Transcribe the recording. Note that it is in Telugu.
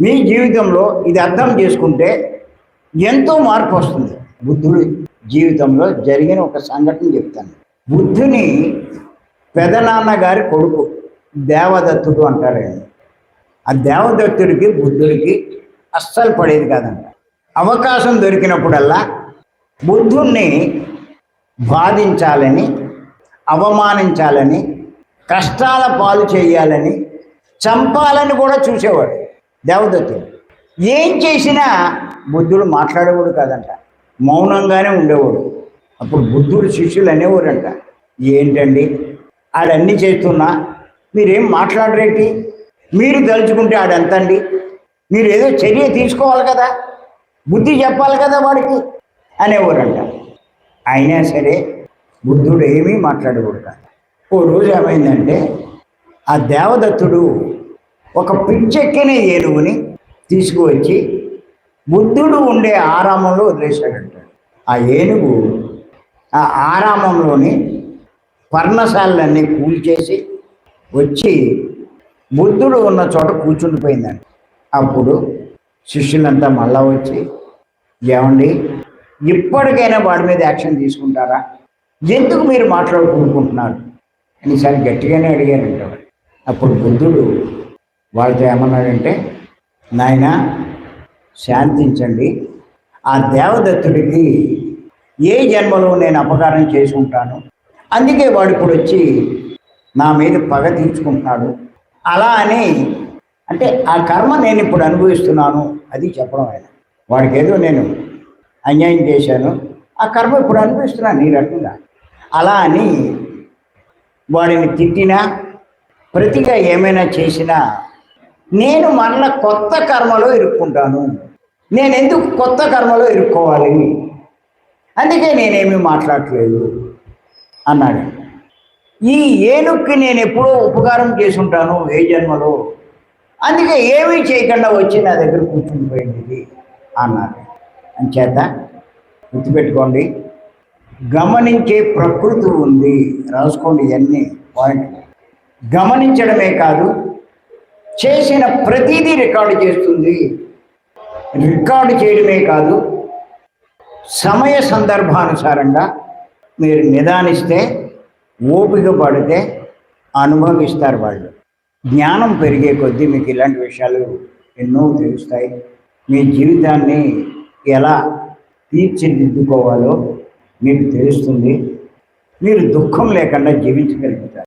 మీ జీవితంలో ఇది అర్థం చేసుకుంటే ఎంతో మార్పు వస్తుంది. బుద్ధుడి జీవితంలో జరిగిన ఒక సంఘటన చెప్తాను. బుద్ధుని పెదనాన్న గారి కొడుకు దేవదత్తుడు అంటారు ఆ దేవదత్తుడికి బుద్ధుడికి అస్సలు పడేది కాదంట. అవకాశం దొరికినప్పుడల్లా బుద్ధుణ్ణి బాధించాలని అవమానించాలని కష్టాల పాలు చేయాలని చంపాలని కూడా చూసేవాడు. దేవదత్తుడు. ఏం చేసినా బుద్ధుడు మాట్లాడేవాడు కాదంట. మౌనంగానే ఉండేవాడు. అప్పుడు బుద్ధుడు శిష్యులు అనేవారంట. ఏంటండి? ఆడన్నీ చేస్తున్నా. మీరేం మాట్లాడరేంటి? మీరు తలుచుకుంటే ఆడెంతండి? మీరు ఏదో చర్య తీసుకోవాలి కదా? బుద్ధి చెప్పాలి కదా వాడికి? అనేవారంట. అయినా సరే బుద్ధుడు ఏమీ మాట్లాడకూడదు ఓ రోజు ఏమైందంటే ఆ దేవదత్తుడు ఒక పిచ్చెక్కిన ఏనుగుని తీసుకువచ్చి బుద్ధుడు ఉండే ఆరామంలో వదిలేశాడంట. ఆ ఏనుగు ఆ ఆరామంలోని పర్ణశాలన్నీ కూల్చేసి వచ్చి బుద్ధుడు ఉన్న చోట కూర్చుండిపోయిందండి అప్పుడు శిష్యులంతా మళ్ళా వచ్చి ఏమండి ఇప్పటికైనా వాడి మీద యాక్షన్ తీసుకుంటారా? ఎందుకు మీరు మాట్లాడుకుంటున్నారు? అని ఈసారి గట్టిగానే అడిగారంట. అప్పుడు బుద్ధుడు వాళ్ళతో ఏమన్నాడంటే నాయన శాంతించండి. ఆ దేవదత్తుడికి ఏ జన్మలో నేను అపకారం చేసి ఉంటాను అందుకే వాడు ఇప్పుడు వచ్చి నా మీద పగ తీర్చుకుంటున్నాడు. అలా అని అంటే ఆ కర్మ నేను ఇప్పుడు అనుభవిస్తున్నాను అది చెప్పడం ఆయన. వాడికి ఏదో నేను అన్యాయం చేశాను ఆ కర్మ ఇప్పుడు అనుభవిస్తున్నాను నీ రకంగా అలా అని వాడిని తిట్టినా ప్రతిగా ఏమైనా చేసినా నేను మరల కొత్త కర్మలో ఇరుక్కుంటాను. నేను ఎందుకు కొత్త కర్మలో ఇరుక్కోవాలి? అందుకే నేనేమీ మాట్లాడలేదు అన్నాడు. ఈ ఏనుక్కి నేను ఎప్పుడో ఉపకారం చేసుంటాను ఏ జన్మలో? అందుకే ఏమీ చేయకుండా వచ్చి నా దగ్గర కూర్చుని పోయింది అన్నాడు. అని అంచేత గుర్తుపెట్టుకోండి గమనించే ప్రకృతి ఉంది. రాసుకోండి ఇవన్నీ పాయింట్. గమనించడమే కాదు చేసిన ప్రతిదీ రికార్డు చేస్తుంది. రికార్డు చేయడమే కాదు సమయ సందర్భానుసారంగా మీరు నిదానిస్తే ఓపిక పడితే అనుభవిస్తారు వాళ్ళు. జ్ఞానం పెరిగే కొద్దీ మీకు ఇలాంటి విషయాలు ఎన్నో తెలుస్తాయి. మీ జీవితాన్ని ఎలా తీర్చిదిద్దుకోవాలో మీకు తెలుస్తుంది. మీరు దుఃఖం లేకుండా జీవించగలుగుతారు.